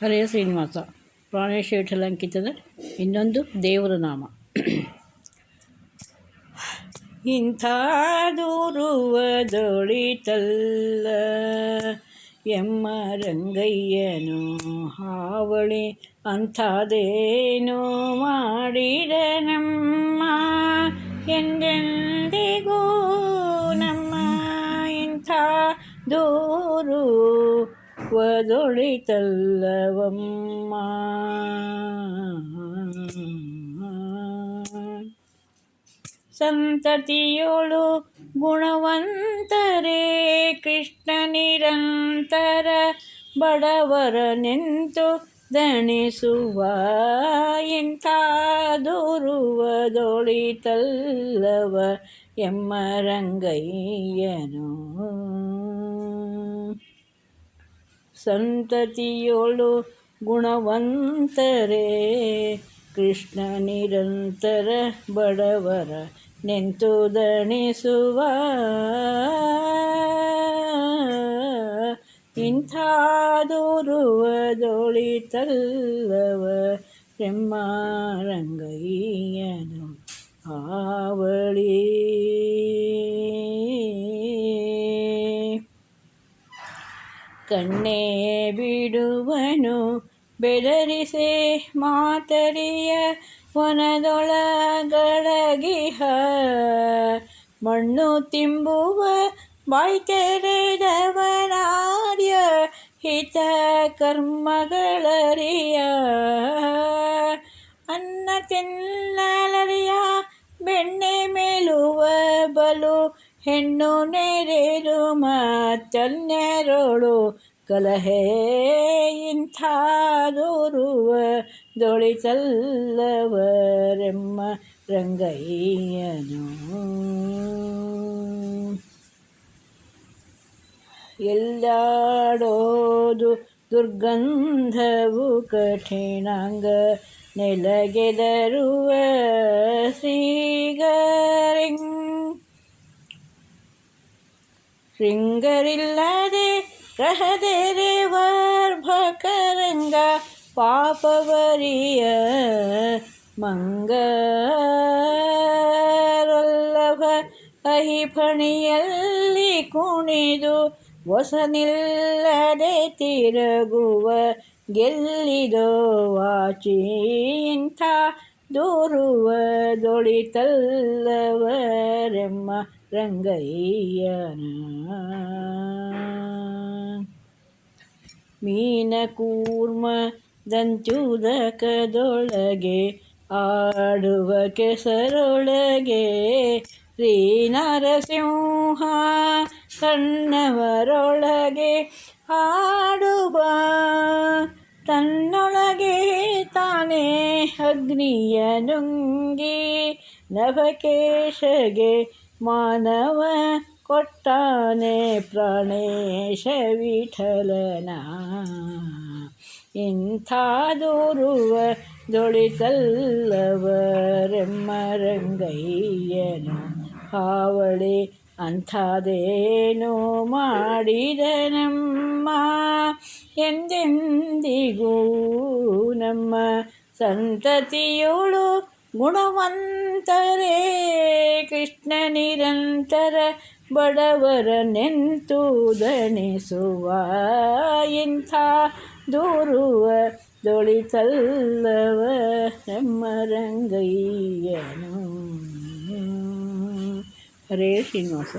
ಹರೆಯ ಶ್ರೀನಿವಾಸ. ಪ್ರಾಣೇಶ ವಿಠಲಂಕಿತದ ಇನ್ನೊಂದು ದೇವರ ನಾಮ ಇಂಥ ದೂರುವದೊಳಿತಲ್ಲ ಎಮ್ಮ ರಂಗಯ್ಯನು ಹಾವಳಿ ಅಂಥದೇನು ಮಾಡಿದ ನಮ್ಮ ಎಂದೆಂದಿಗೂ ನಮ್ಮ ಇಂಥ ದೂರು ವದೊಳಿತಲ್ಲವಮ್ಮ ಸಂತತಿಯೋಳು ಗುಣವಂತರೇ ಕೃಷ್ಣ ನಿರಂತರ ಬಡವರ ನಿಂತು ದಣಿಸುವ. ಇಂಥ ದೂರುವದೊಳಿತಲ್ಲವ ಎಮ್ಮ ರಂಗಯ್ಯನು. ಸಂತತಿಯೋಳು ಗುಣವಂತರೇ. ಕೃಷ್ಣ ನಿರಂತರ ಬಡವರ ನಿಂತು ದಣಿಸುವ. ಇಂಥ ದೂರುವದೊಳಿತಲ್ಲವ ಬ್ರಹ್ಮ ರಂಗಯ್ಯನು ಆವಳಿ ಕಣ್ಣೇ ಬಿಡುವನು. ಬೆದರಿಸೆ ಮಾತರಿಯ ವನದೊಳಗಳಗಿಹ ಮಣ್ಣು ತಿಂಬುವ ಬಾಯ್ ತೆರೆದವನಾರ್ಯ ಹಿತ ಕರ್ಮಗಳರಿಯ. ಅನ್ನ ತಿನ್ನಲರಿಯ. ಬೆಣ್ಣೆ ಮೇಲುವ ಬಲು ಹೆಣ್ಣು ನೆರೆದು ಮತ್ತನ್ಯರೋಳು ಕಲಹೆ ಇಂಥ ದೂರುವ ದೊಳಿತಲ್ಲವರೆಮ್ಮ ರಂಗಯ್ಯನು ಎಲ್ಲಾಡೋದು ದುರ್ಗಂಧವು ಕಠಿಣಾಂಗ ನೆಲಗೆದರುವ ಶ್ರೀಗರಿಂಗ್ ಶೃಂಗರಿಲ್ಲದೆ ರಹದೇರೆ ವರ್ಭಕರಂಗ ಪಾಪವರಿಯ ಮಂಗರಲ್ಲಭ ಅಹಿಫಣಿಯಲ್ಲಿ ಕುಣಿದು ಹೊಸನಿಲ್ಲದೆ ತಿರುಗುವ ಗೆಲ್ಲಿದೋ ವಾಚಿ ಇಂಥ ದೂರುವ ದೊಳಿತಲ್ಲವರೆಮ್ಮ ರಂಗಯ್ಯನ. ಮೀನಕೂರ್ಮ ದಂಚುದಕದೊಳಗೆ ಆಡುವ ಕೆಸರೊಳಗೆ ಶ್ರೀನರಸಿಂಹ ಕಣ್ಣವರೊಳಗೆ ಆಡುವ ತನ್ನೊಳಗೆ ತಾನೇ ಅಗ್ನಿಯ ನುಂಗಿ ನಭಕೇಶಗೆ ಮಾನವ ಕೊಟ್ಟಾನೆ ಪ್ರಾಣೇಶ ವಿಠಲನ ಇಂಥ ದೂರುವ ದೊಳಿತಲ್ಲವರೆಮ್ಮರಂಗಯ್ಯನು ಹಾವಳಿ ಅಂಥದೇನು ಮಾಡಿದ ನಮ್ಮ ಎಂದೆಂದಿಗೂ ನಮ್ಮ ಸಂತತಿಯೋಳು ಗುಣವಂತರೇ ಕೃಷ್ಣ ನಿರಂತರ ಬಡವರ ನೆಂತು ದಣಿಸುವ ಇಂಥ ದೂರುವ ದೊಳಿತಲ್ಲವ ನಮ್ಮ ರಂಗಯ್ಯನು ಹರೇ ಶ್ರೀನಿವಾಸ